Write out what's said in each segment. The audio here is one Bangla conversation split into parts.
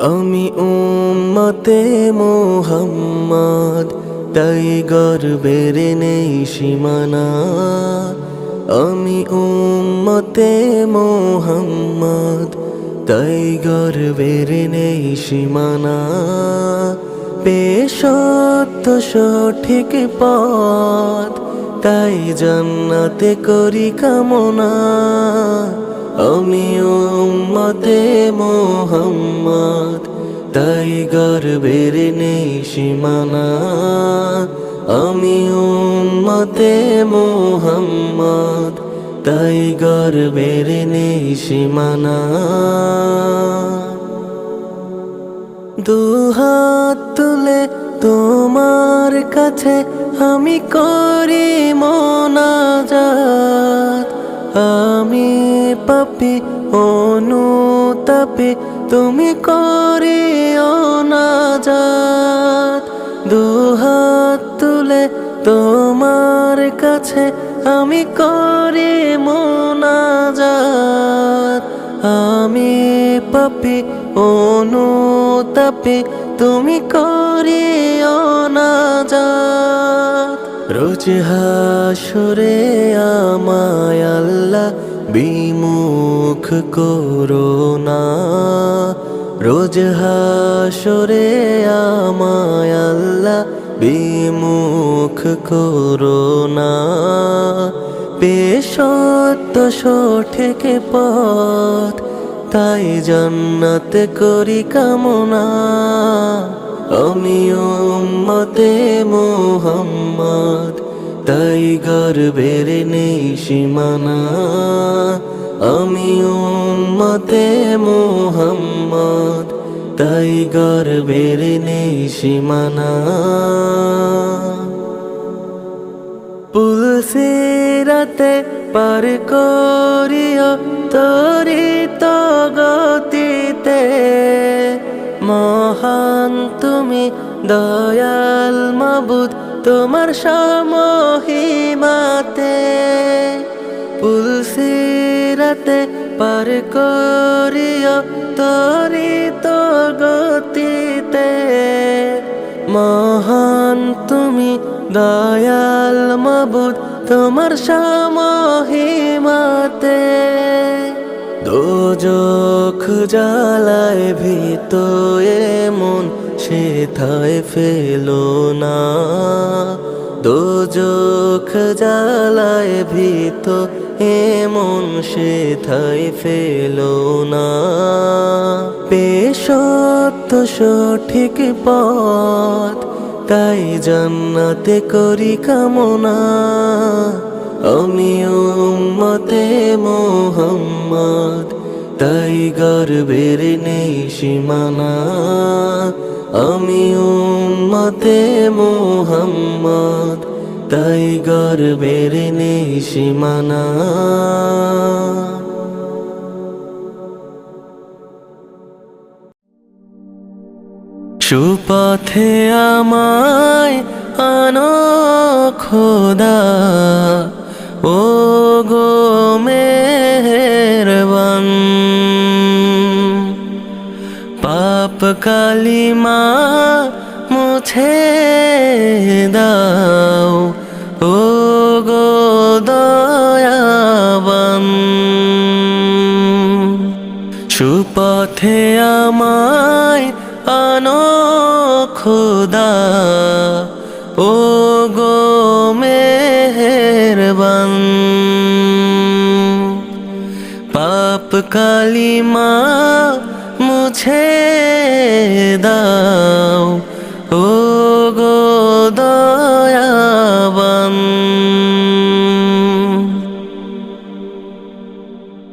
আমি উম্মতে মোহাম্মদ, তাই গর্বের নেই সীমানা। আমি উম্মতে মোহাম্মদ, তাই গর্বের নেই সীমানা। পেশত সঠিক পথ, তাই জান্নাতে করি কামনা। আমি উম্মতে মোহাম্মদ, তাই গর্বের নেই সীমানা আমি উম্মতে মোহাম্মদ, তাই গর্বের নেই সীমানা দুহাত তুলে তোমার কাছে আমি করি মোনাজাত। আমি পাপি, অনুতাপে, তুমি করে অনাজাত দুহাত তুলে তোমার কাছে আমি করি মোনাজাত আমি পাপি, অনুতাপে, তুমি করে অনাজাত রোজ হাসরে আমায় আল্লাহ বিমুখ করোনা রোজ হাসরে আমায় আল্লাহ বিমুখ করোনা পেশত সঠিক পথ, তাই জান্নাতে করি কামনা। আমি উম্মতে মোহাম্মদ, তাই গর্বের নেই সীমানা আমি উম্মতে মোহাম্মদ, তাই গর্বের নেই সীমানা পুলসিরাতে পার করিও তরিত মহান, তুমি দয়াল মাবুদ, তোমার সমহিমাতে পুলসিরাতে পার করিও তরিত গতিতে। মহান, তুমি দয়াল মাবুদ, তোমার সমহিমাতে দোজখ জ্বালায় ভীত মন সেথায় ফেলো না। দোজখ জ্বালায় ভীত এমন সেথায় ফেলো না। পেশত সঠিক পথ, তাই জান্নাতে করি কামনা। আমি উম্মতে মোহাম্মদ, তাই গর্বের নেই সীমানা আমি উম্মতে মোহাম্মদ, তাই গর্বের নেই সীমানা সুপথে আমায় আনো খোদা ও গো মেহরবান, পাপ কালিমা মুছে দাও ও গো দয়াবান। সুপথে আমায় আনো খোদা ও কালিমা মুছে দাও। ও গো দয়াবান।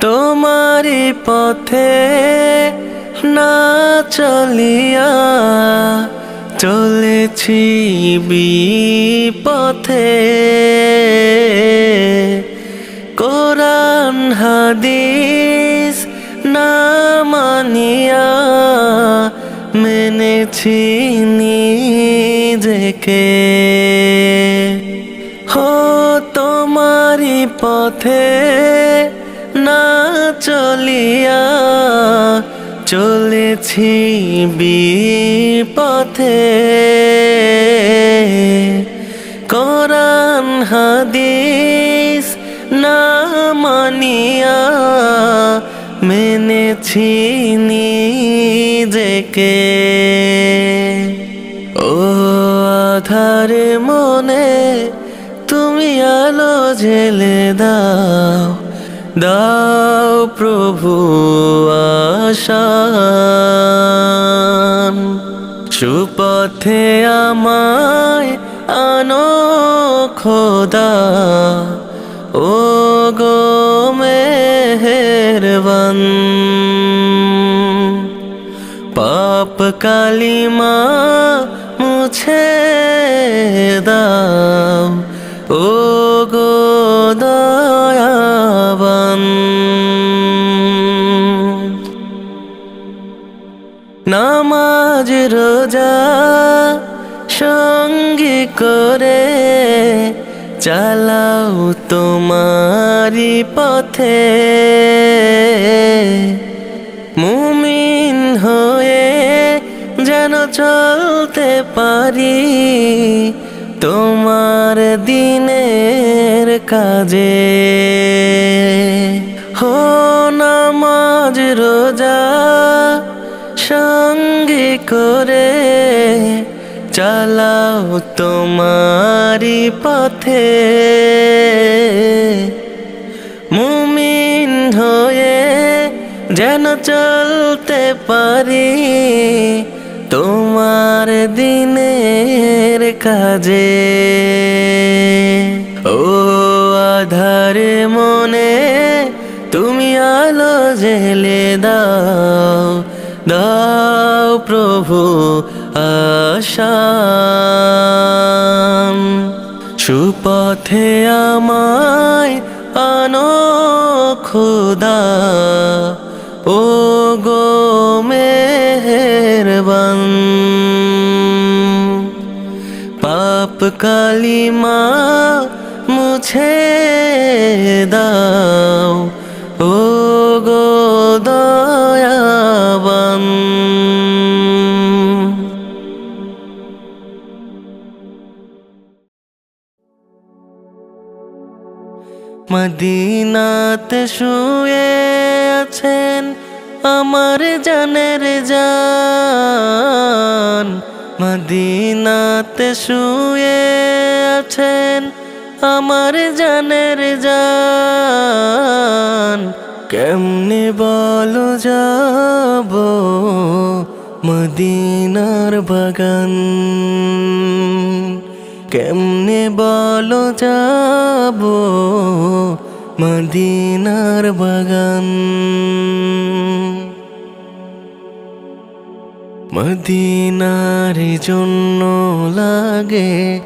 তোমারি পথে না চলিয়া চলেছি বিপথে। কোরআন হাদিস মানিয়া মেনেছি নিজেকে। হো তোমারি পথে না চলিয়া চলেছি বিপথে। কোরআন হাদিস মেনেছি নিজেকে। ও আধারে মনে তুমি আলো জেলে দাও দাও প্রভু আশান। সুপথে আমায় আনো খোদা, ও গো মেহেরবান পাপ কালিমা মুছে দাও ও গো দয়াবান নামাজ রোজা সঙ্গী করে চালাও তোমারি পথে। মুমিন হয়ে যেন চলতে পারি, তোমার দিনের কাজে। হো নামাজ, রোজা সঙ্গে করে চালাও তোমারি পথে। চলতে পারি। তোমার দিনের কাজে। ও আধারে মনে তুমি আলো জেলে দাও। কালিমা মুছে দাও। ও গো দয়াবান। মদিনাতে শুয়ে আছেন আমার জানের জান। মদিনাতে শুয়ে আছেন আমার জানের জান। কেমনে বলো যাব মদিনার বাগান? কেমনে বলো যাব মদিনার বাগান? মদিনার জন্য লাগে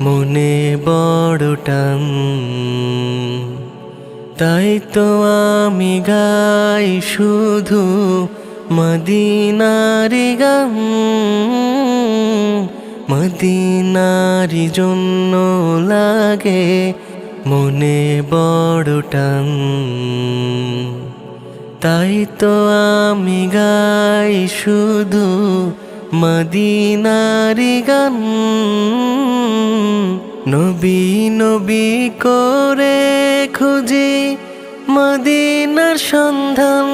মনে বড় টান। তাই তো আমি গাই শুধু মদিনার গান। মদিনার জন্য লাগে মনে বড় টান। তাই তো আমি গাই শুধু মদিনার গান। নবী নবী করে খুঁজি মদিনার সন্ধান।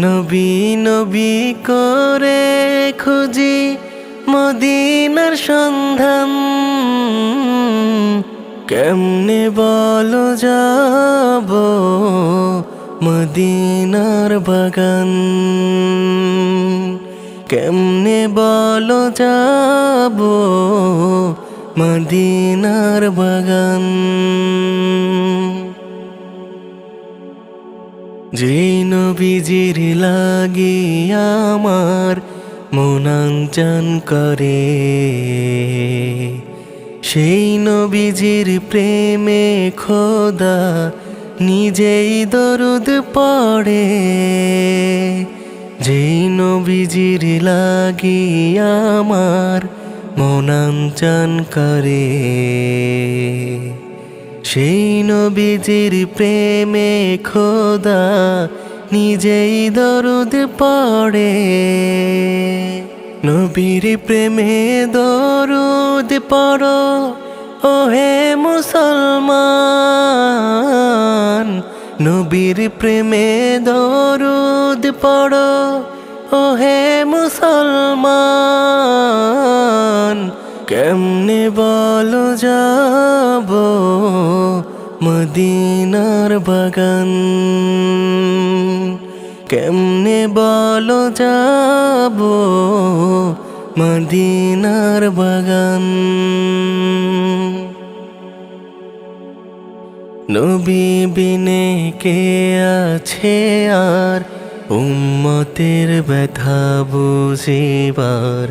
নবী নবী করে খুঁজি মদিনার সন্ধান। কেমনে বলো যাব মদিনার বাগান। কেমনে বলো যাব মদিনার বাগান? যে নবীজির লাগি আমার মনাঞ্চন করে, সেই নবীজির প্রেমে খোদা নিজেই দরুদ পড়ে, যেই নবীজির লাগি আমার মনাঞ্চন করে। সেই নবীজির প্রেমে খোদা নিজেই দরুদ পড়ে। নবীর প্রেমে দরুদ পড়ো ও হে মুসলমান, নবীর প্রেমে দরুদ পড়ো। ও হে মুসলমান, কেমনে বলো যাব মদিনার বাগান? কেমনে বলো যাব মদিনার বাগান। নবী বিনে কে আছে আর উম্মতের ব্যথা বুঝিবার।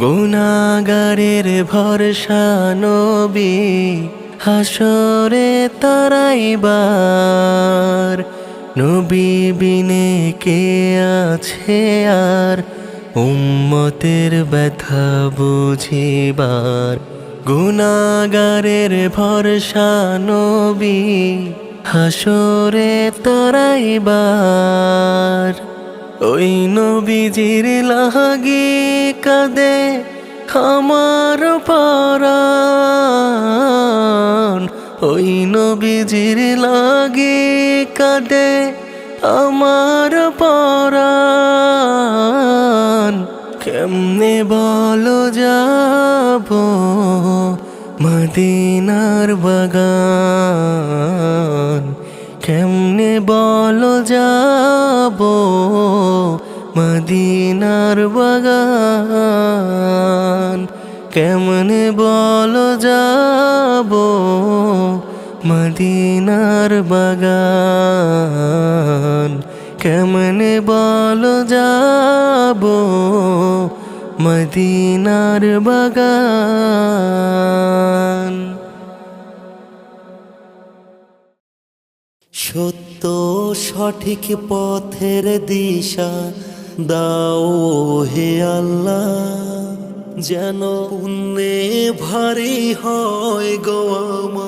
গুণাগারের ভরসা নবী হাসরে তারাইবার। নবী বিনে কে আছে আর উম্মতের ব্যথা বুঝিবার গুণাগারের ভরসা নবী হাসরে তারাইবার। ওই নবীজির লাগি কাদে আমার পরাণ। ওই নবীজির লাগি কাদে আমার পরাণ কেমনে বলো যাব মদিনার বাগান? কেমনে বলো যাব মদিনার বাগান? কেমনে বলো যাব মদিনার বাগান কেমনে বলো যাব মদিনার বাগান? সত্য সঠিক পথের দিশা দাও হে আল্লাহ, যেন পুণ্যে ভারী হয় গো আমার।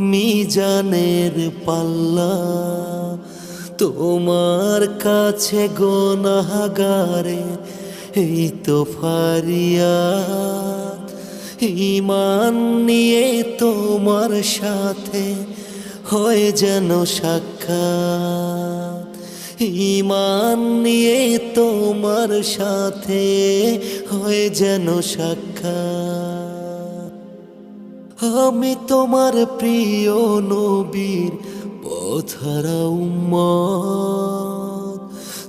মিজানের পাল্লা। তোমার কাছে গোনাগারে এই তো ফারিয়া ইমান নিয়ে তোমার সাথে হয় যেন সাক্ষাৎ। ইমান নিয়ে তোমার সাথে হয় যেন সাক্ষাৎ। আমি তোমার প্রিয় নবীর পথরা উম্মত।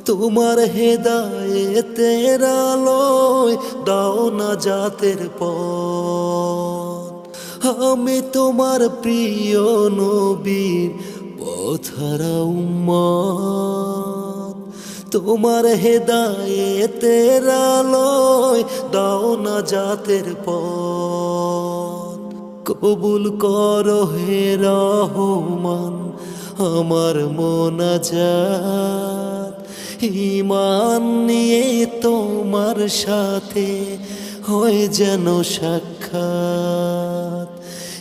তোমার হেদায়েতের আলোয় দাও না জাতের পথ। আমি তোমার প্রিয় নবীর পথরা উম্মত। তোমার হেদায়েতের আলোয় দাও না জাতের পথ। কবুল করো হে রহমান, আমার মোনাজাত ইমান নিয়ে তোমার সাথে হয়ে যেন সাক্ষাৎ।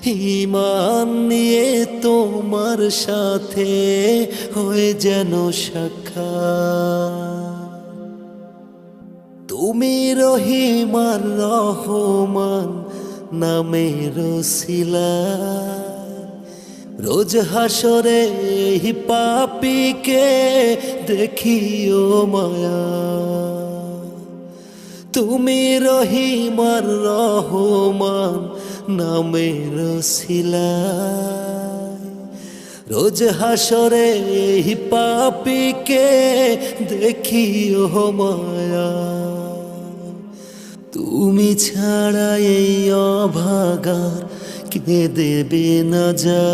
ইমান নিয়ে তোমার সাথে হয়ে যেন সাক্ষাৎ। তুমি রহিমার রহমান নামের শিলা। রোজ হাসরে এই পাপিকে দেখিও মায়া। তুমি রহিমার রহমান নামের শিলা। রোজ হাসরে এই পাপিকে দেখিও মায়া। তুমি ছাড়া এই অভাগার কে দেবে না যা?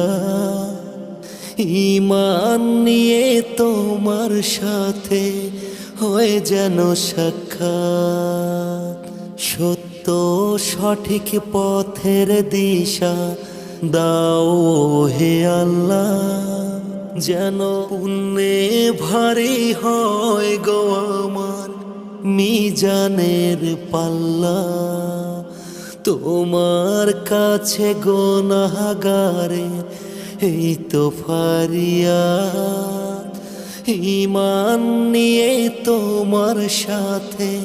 ইমান নিয়ে তোমার সাথে হয়ে যেন সাক্ষাৎ। সত্য সঠিক পথের দিশা দাও হে আল্লাহ, যেন পুণ্যে ভারী হয় গো আমার। মিজানের পাল্লা। তোমার কাছে গোনাগারে এই তো ফারিয়া ইমান নিয়ে তোমার সাথে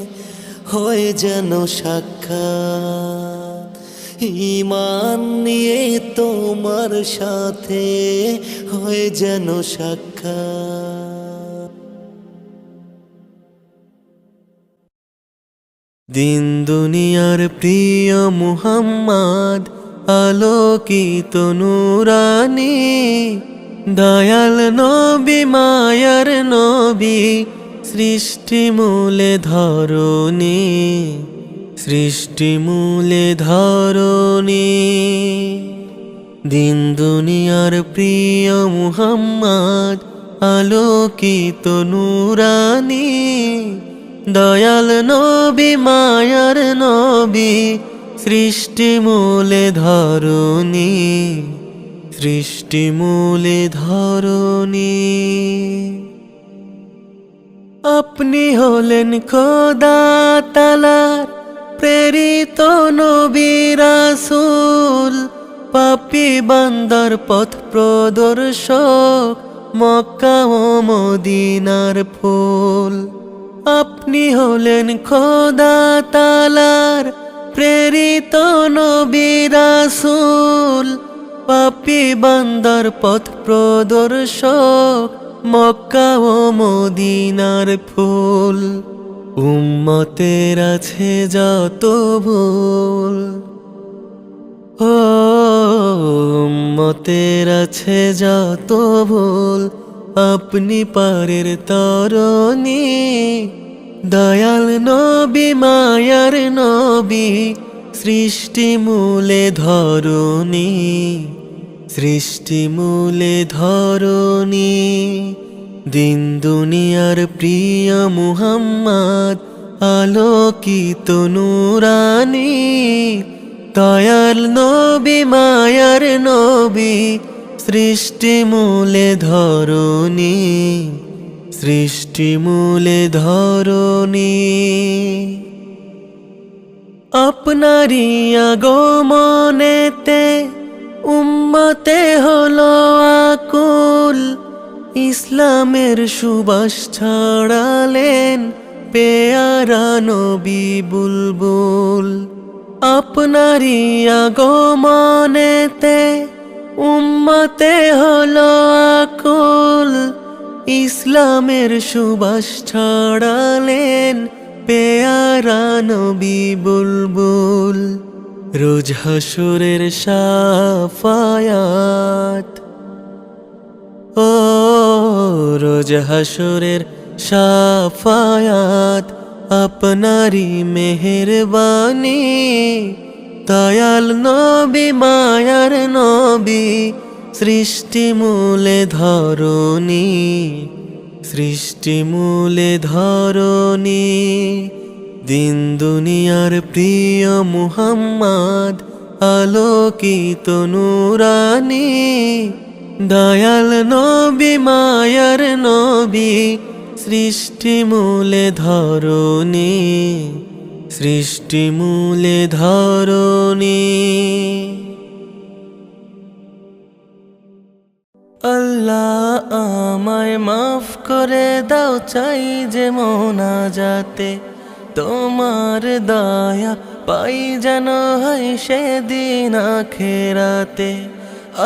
হয়ে যেন সাক্ষাৎ। ইমান নিয়ে তোমার সাথে হয়ে যেন সাক্ষাৎ। দিন দুনিয়ার প্রিয় মুহাম্মদ, আলোকিত নুরানি, দয়াল নবী, মায়ার নবী, সৃষ্টি মূলে ধরণী, সৃষ্টি মূলে ধরণী। দিন দুনিয়ার প্রিয় মুহাম্মদ, আলোকিত নুরানি দয়াল নবী, মায়ার নবী, সৃষ্টি মূলে ধরণী, সৃষ্টি মূলে ধরণী। আপনি হলেন খোদা তালার প্রেরিত নবী রাসূল, পাপি বান্দার পথ প্রদর্শক, মক্কা ও মদিনার ফুল। আপনি হলেন খোদা তালার প্রেরিত নবী রাসূল। পাপি বান্দার পথ প্রদর্শক মক্কা ও মদিনার ফুল। উম্মতের আছে যত ভুল। ও, উম্মতের আছে যত ভুল। আপনি পারের তরণী, দয়াল নবী, মায়ার নবী, সৃষ্টি মূলে ধরণী, সৃষ্টি মূলে ধরণী। দিন দুনিয়ার প্রিয় মুহাম্মদ, আলোকিত নুরানি, দয়াল নবী, মায়ার নবী সৃষ্টি মূলে ধরণী, সৃষ্টি মূলে ধরণী। আপনারই আগমনেতে উম্মতে হলো আকুল, ইসলামের সুবাস ছড়ালেন পেয়ারা নবী বুলবুল। আপনারই আগমনেতে উম্মতে হলো আকুল, ইসলামের সুবাস ছড়ালেন পেয়ারা নবী বুলবুল। রোজ হাসুরের সাফায়াত। ও রোজ হাসুরের সাফায়াত আপনারি মেহরবানি দয়াল নবী, মায়ার নবী, সৃষ্টি মূলে ধরণী, সৃষ্টি মূলে ধরণী। দিন দুনিয়ার প্রিয় মুহাম্মদ, আলোকিত নুরানি। দয়াল নবী, মায়ার নবী, সৃষ্টি মূলে ধরণী। সৃষ্টি মূলে ধরণী। আল্লাহ আমায় মাফ করে দাও, চাই যে মোনা যাতে তোমার দয়া পাই যেন হয় সেদিন আখেরাতে।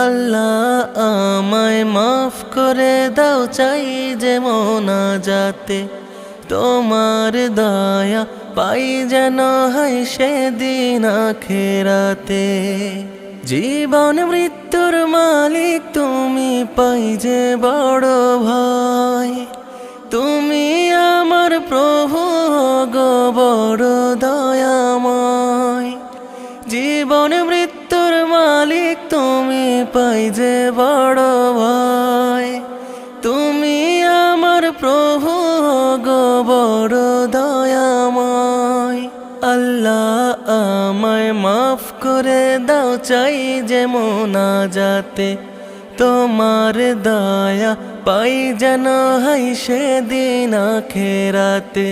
আল্লাহ আমায় মাফ করে দাও, চাই যে মোনা যাতে তোমার দয়া পাই যেন হয় সেদিন আখেরাতে। জীবন মৃত্যুর মালিক তুমি পাই যে বড় ভাই। তুমি আমার প্রভু গো বড় দয়াময়। জীবন মৃত্যুর মালিক তুমি পাই যে বড় ভাই। তুমি আমার প্রভু গো বড় করে দাও চাই যে মোনা যাতে তোমার দয়া পাই যেন হাই সেদিন আখেরাতে।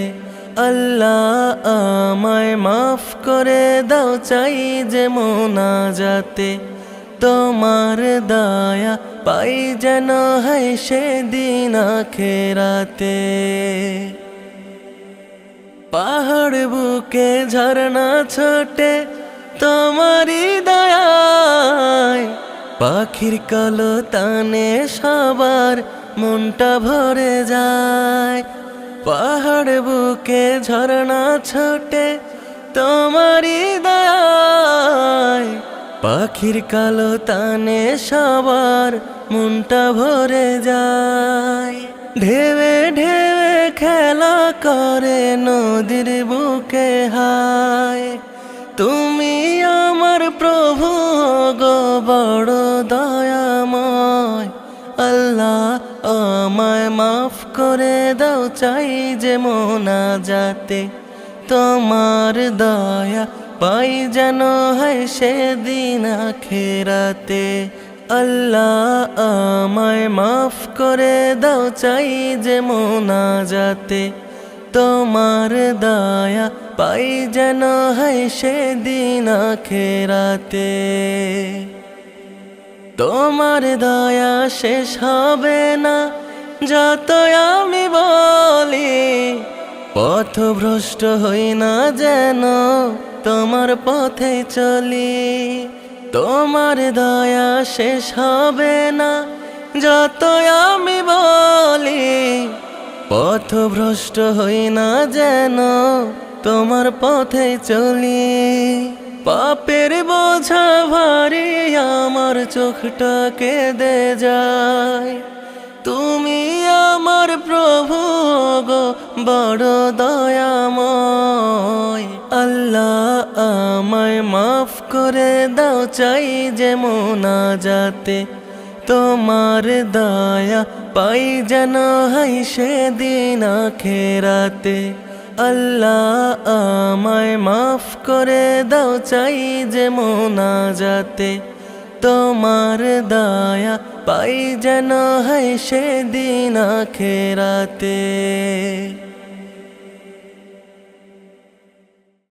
আল্লাহ আমায় মাফ করে দাও চাই যে মোনা যাতে তোমার দয়া পাই যেন হয় সেদিন আখেরাতে। পাহাড় বুকে ঝরনা ছোটে তোমারই দয়ায় পাখির কালো তানে সবার মনটা ভরে যায়। পাহাড় বুকে ঝরনা ছোটে তোমারই দয়ায় পাখির কালো তানে সবার মনটা ভরে যায়। ঢেবে ঢেবে খেলা করে নদীর বুকে হায়। তুমি আমার প্রভু গো, বড় দয়াময়। আল্লাহ আমায় মাফ করে দাও, চাই যে মোনা যাতে তোমার দয়া পাই যেন হয় সেদিন আখেরাতে। আল্লাহ আমায় মাফ করে দাও, চাই যে মোনা যাতে তোমার দায়া পাই যেন হয় সেদিন খেরাতে তোমার দয়া শেষ হবে না যত আমি বলি, পথভ্রষ্ট হই না যেন তোমার পথে চলি। তোমার দয়া শেষ হবে না যত আমি বলি পথভ্রষ্ট হই না যেন, তোমার পথে চলি। পাপের বোঝা ভারী, আমার চোখটা কেঁদে যায়। তুমি আমার প্রভু গো, বড় দয়াময়। আল্লাহ আমায় মাফ করে দাও, চাই যে মোনা যাতে তোমার দায়া পাই যেন হাই সেদিন আখেরাতে। আল্লাহ আমায় মাফ করে দাও চাই যে মোনা যাতে তোমার দায়া পাই যেন হয় সেদিন আখেরাতে।